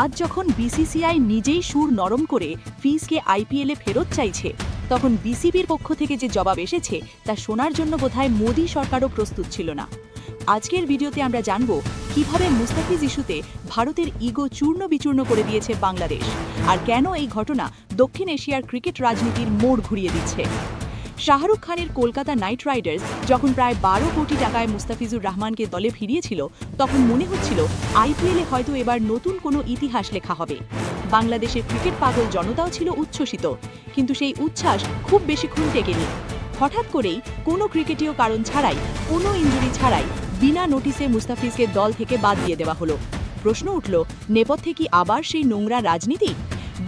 আজ যখন বিসিসিআই নিজেই সুর নরম করে ফিজকে আইপিএলে ফেরত চাইছে, তখন বিসিবির পক্ষ থেকে যে জবাব এসেছে, তা শোনার জন্য বোধহয় মোদী সরকারও প্রস্তুত ছিল না। আজকের ভিডিওতে আমরা জানব কীভাবে মুস্তাফিজ ইস্যুতে ভারতের ইগো চূর্ণ বিচূর্ণ করে দিয়েছে বাংলাদেশ, আর কেন এই ঘটনা দক্ষিণ এশিয়ার ক্রিকেট রাজনীতির মোড় ঘুরিয়ে দিচ্ছে। শাহরুখ খানের কলকাতা নাইট রাইডার্স যখন প্রায় বারো কোটি টাকায় মুস্তাফিজুর রহমানকে দলে ফিরিয়েছিল, তখন মনে হচ্ছিল আইপিএলে হয়তো এবার নতুন কোনো ইতিহাস লেখা হবে। বাংলাদেশের ক্রিকেট পাগল জনতাও ছিল উচ্ছ্বসিত, কিন্তু সেই উচ্ছ্বাস খুব বেশিক্ষণ টেকেনি হঠাৎ করেই কোনো ক্রিকেটীয় কারণ ছাড়াই, কোনো ইঞ্জুরি ছাড়াই বিনা নোটিসে মুস্তাফিজকে দল থেকে বাদ দিয়ে দেওয়া হলো। প্রশ্ন উঠল, নেপথ্যে কি আবার সেই নোংরা রাজনীতি?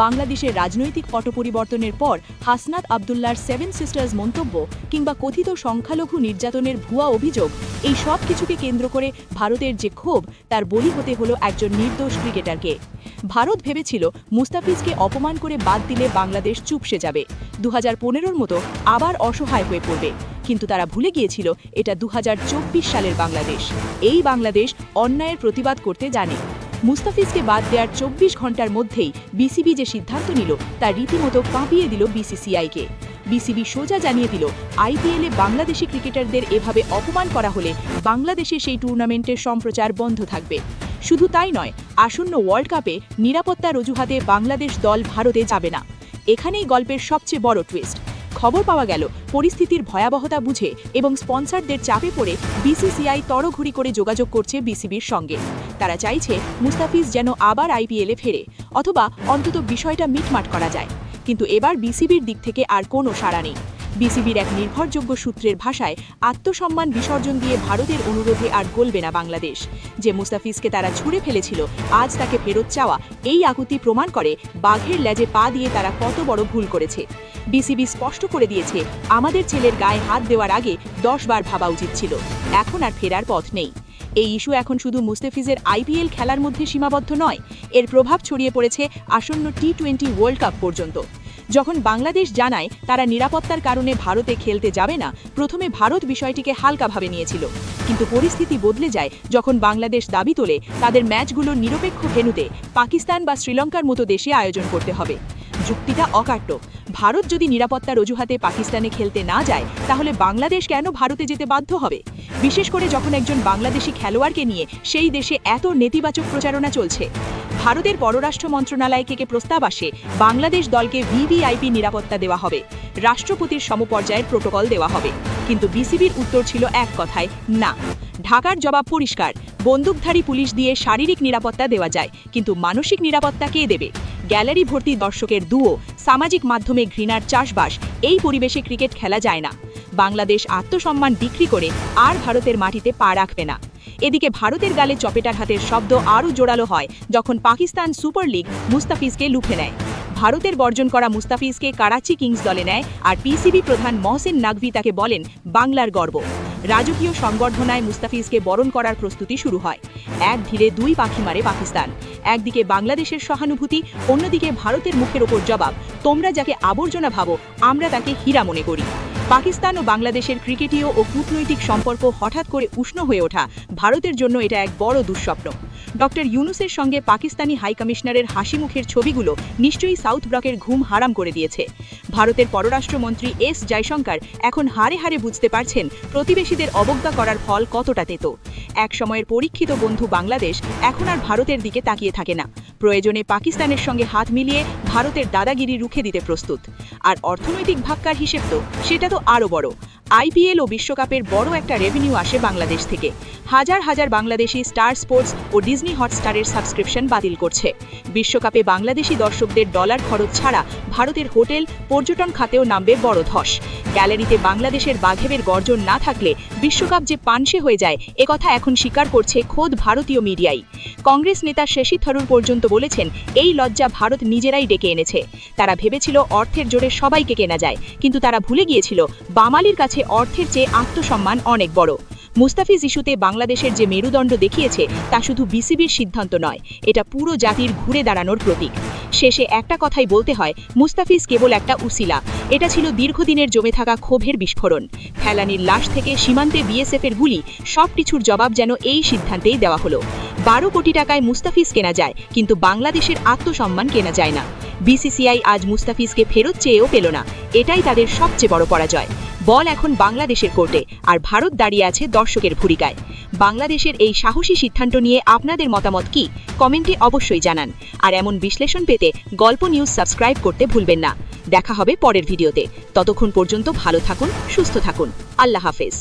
বাংলাদেশের রাজনৈতিক পট পরিবর্তনের পর হাসনাত আবদুল্লার সেভেন সিস্টার্স মন্তব্য কিংবা কথিত সংখ্যালঘু নির্যাতনের ভুয়া অভিযোগ, এই সব কিছুকে কেন্দ্র করে ভারতের যে ক্ষোভ, তার বলি হতে হলো একজন নির্দোষ ক্রিকেটারকে। ভারত ভেবেছিল মুস্তাফিজকে অপমান করে বাদ দিলে বাংলাদেশ চুপসে যাবে। দু হাজার মতো আবার অসহায় হয়ে পড়বে। কিন্তু তারা ভুলে গিয়েছিল এটা দু হাজার চব্বিশ সালের বাংলাদেশ। এই বাংলাদেশ অন্যায়ের প্রতিবাদ করতে জানে। মুস্তাফিজকে বাদ দেওয়ার চব্বিশ ঘণ্টার মধ্যেই বিসিবি যে সিদ্ধান্ত নিল, তা রীতিমতো কাঁপিয়ে দিল বিসিসিআইকে। বিসিবি সোজা জানিয়ে দিল, আইপিএলে বাংলাদেশি ক্রিকেটারদের এভাবে অপমান করা হলে বাংলাদেশে সেই টুর্নামেন্টের সম্প্রচার বন্ধ থাকবে। শুধু তাই নয়, আসন্ন ওয়ার্ল্ড কাপে নিরাপত্তার অজুহাতে বাংলাদেশ দল ভারতে যাবে না। এখানেই গল্পের সবচেয়ে বড় টুইস্ট খবর পাওয়া গেল, পরিস্থিতির ভয়াবহতা বুঝে এবং স্পন্সরদের চাপে পড়ে বিসিসিআই তড়ঘড়ি করে যোগাযোগ করছে বিসিবির সঙ্গে। তারা চাইছে মুস্তাফিজ যেন আবার আইপিএলে ফেরে, অথবা অন্তত বিষয়টা মিটমাট করা যায়। কিন্তু এবার বিসিবির দিক থেকে আর কোনো সাড়া নেই। বিসিবির এক নির্ভরযোগ্য সূত্রের ভাষায় আত্মসম্মান বিসর্জন দিয়ে ভারতের অনুরোধে আর গলবে না বাংলাদেশ। যে মুস্তাফিজকে তারা ছুঁড়ে ফেলেছিল, আজ তাকে ফেরত চাওয়া এই আকুতি প্রমাণ করে বাঘের লেজে পা দিয়ে তারা কত বড় ভুল করেছে। বিসিবি স্পষ্ট করে দিয়েছে, আমাদের ছেলের গায়ে হাত দেওয়ার আগে দশ বার ভাবা উচিত ছিল, এখন আর ফেরার পথ নেই। এই ইস্যু এখন শুধু মুস্তাফিজের আইপিএল খেলার মধ্যে সীমাবদ্ধ নয়, এর প্রভাব ছড়িয়ে পড়েছে আসন্ন টি টোয়েন্টি ওয়ার্ল্ড কাপ পর্যন্ত। যখন বাংলাদেশ জানায় তারা নিরাপত্তার কারণে ভারতে খেলতে যাবে না, প্রথমে ভারত বিষয়টিকে হালকাভাবে নিয়েছিল। কিন্তু পরিস্থিতি বদলে যায় যখন বাংলাদেশ দাবি তোলে তাদের ম্যাচগুলো নিরপেক্ষ ভেন্যুতে পাকিস্তান বা শ্রীলঙ্কার মতো দেশে আয়োজন করতে হবে। যুক্তিটা অকাট্য। ভারত যদি নিরাপত্তার অজুহাতে পাকিস্তানে খেলতে না যায়, তাহলে বাংলাদেশ কেন ভারতে যেতে বাধ্য হবে? বিশেষ করে যখন একজন বাংলাদেশি খেলোয়াড়কে নিয়ে সেই দেশে এত নেতিবাচক প্রচারণা চলছে। ভারতের পররাষ্ট্র মন্ত্রণালয় থেকে প্রস্তাব আসে, বাংলাদেশ দলকে ভিভিআইপি নিরাপত্তা দেওয়া হবে, রাষ্ট্রপতির সমপর্যায়ের প্রোটোকল দেওয়া হবে। কিন্তু বিসিবির উত্তর ছিল এক কথায়, না। ঢাকার জবাব পরিষ্কার, বন্দুকধারী পুলিশ দিয়ে শারীরিক নিরাপত্তা দেওয়া যায়, কিন্তু মানসিক নিরাপত্তা কে দেবে? গ্যালারি ভর্তি দর্শকের দুও সামাজিক মাধ্যমে ঘৃণার চাষবাস, এই পরিবেশে ক্রিকেট খেলা যায় না। বাংলাদেশ আত্মসম্মান বিক্রি করে আর ভারতের মাটিতে পা রাখবে না। এদিকে ভারতের গালে চপেটার হাতের শব্দ আরও জোরালো হয় যখন পাকিস্তান সুপার লিগ মুস্তাফিজকে লুফে নেয়। ভারতের বর্জন করা মুস্তাফিজকে কারাচি কিংস দলে নেয় আর পিসিবি প্রধান মহসেন নাকভি তাকে বলেন, বাংলার গর্ব। রাজকীয় সংবর্ধনায় মুস্তাফিজকে বরণ করার প্রস্তুতি শুরু হয়। এক ধীরে দুই পাখি মারে পাকিস্তান। একদিকে বাংলাদেশের সহানুভূতি, অন্যদিকে ভারতের মুখের ওপর জবাব, তোমরা যাকে আবর্জনা ভাবো, আমরা তাকে হীরা মনে করি। পাকিস্তান ও বাংলাদেশের ক্রিকেটীয় ও কূটনৈতিক সম্পর্ক হঠাৎ করে উষ্ণ হয়ে ওঠা ভারতের জন্য এটা এক বড় দুঃস্বপ্ন। ডক্টর ইউনুসের সঙ্গে পাকিস্তানি হাই কমিশনারের হাসি মুখের ছবিগুলো নিশ্চয়ই সাউথ ব্লকের ঘুম হারাম করে দিয়েছে। ভারতের পররাষ্ট্রমন্ত্রী এস জয়শঙ্কর এখন হারে হারে বুঝতে পারছেন প্রতিবেশীদের অবজ্ঞা করার ফল কতটা তেতো। এক সময়ের পরীক্ষিত বন্ধু বাংলাদেশ এখন আর ভারতের দিকে তাকিয়ে থাকে না। প্রয়োজনে পাকিস্তানের সঙ্গে হাত মিলিয়ে ভারতের দাদাগিরি রুখে দিতে প্রস্তুত। আর অর্থনৈতিক ভাক্কার হিসেব তো, সেটা তো আরও বড়। আইপিএল ও বিশ্বকাপের বড় একটা রেভিনিউ আসে বাংলাদেশ থেকে। হাজার হাজার বাংলাদেশি স্টার স্পোর্টস ও ডিজনি হটস্টারের সাবস্ক্রিপশন বাতিল করছে। বিশ্বকাপে বাংলাদেশি দর্শকদের ডলার খরচ ছাড়া ভারতের হোটেল, পর্যটন খাতেও নামবে বড় ধস। গ্যালারিতে বাংলাদেশের বাঘেবের গর্জন না থাকলে বিশ্বকাপ যে পানসে হয়ে যায় একথা এখন স্বীকার করছে খোদ ভারতীয় মিডিয়াই। কংগ্রেস নেতা শশী থারুর পর্যন্ত বলেছেন, এই লজ্জা ভারত নিজেরাই ডেকে এনেছে। তারা ভেবেছিল অর্থের জোরে সবাইকে কেনা যায়, কিন্তু তারা ভুলে গিয়েছিল বামালির কাছে অর্থের চেয়ে আত্মসম্মান অনেক বড়। মুস্তাফিজ ইস্যুতে বাংলাদেশের যে মেরুদণ্ড দেখিয়েছে, তা শুধু বিসিবির সিদ্ধান্ত নয়, এটা পুরো জাতির ঘুরে দাঁড়ানোর প্রতীক। শেষে একটা কথাই বলতে হয়, মুস্তাফিজ কেবল একটা উসিলা। এটা ছিল দীর্ঘদিনের জমে থাকা ক্ষোভের বিস্ফোরণ। ফেলানির লাশ থেকে সীমান্তে বিএসএফের গুলি সব কিছুর জবাব যেন এই সিদ্ধান্তেই দেওয়া হলো। বারো কোটি টাকায় মুস্তাফিজ কেনা যায়, কিন্তু বাংলাদেশের আত্মসম্মান কেনা যায় না। বিসিসিআই আজ মুস্তাফিজকে ফেরত চেয়েও পেল না, এটাই তাদের সবচেয়ে বড় পরাজয়। বল এখন বাংলাদেশের কোর্টে, আর ভারত দাঁড়িয়ে আছে দর্শকের ভূমিকায় বাংলাদেশের এই সাহসী সিদ্ধান্ত নিয়ে আপনাদের মতামত কি? কমেন্টে অবশ্যই জানান। আর এমন বিশ্লেষণ পেতে গল্প নিউজ সাবস্ক্রাইব করতে ভুলবেন না। দেখা হবে পরের ভিডিওতে। ততক্ষণ পর্যন্ত ভালো থাকুন, সুস্থ থাকুন। আল্লাহ হাফেজ।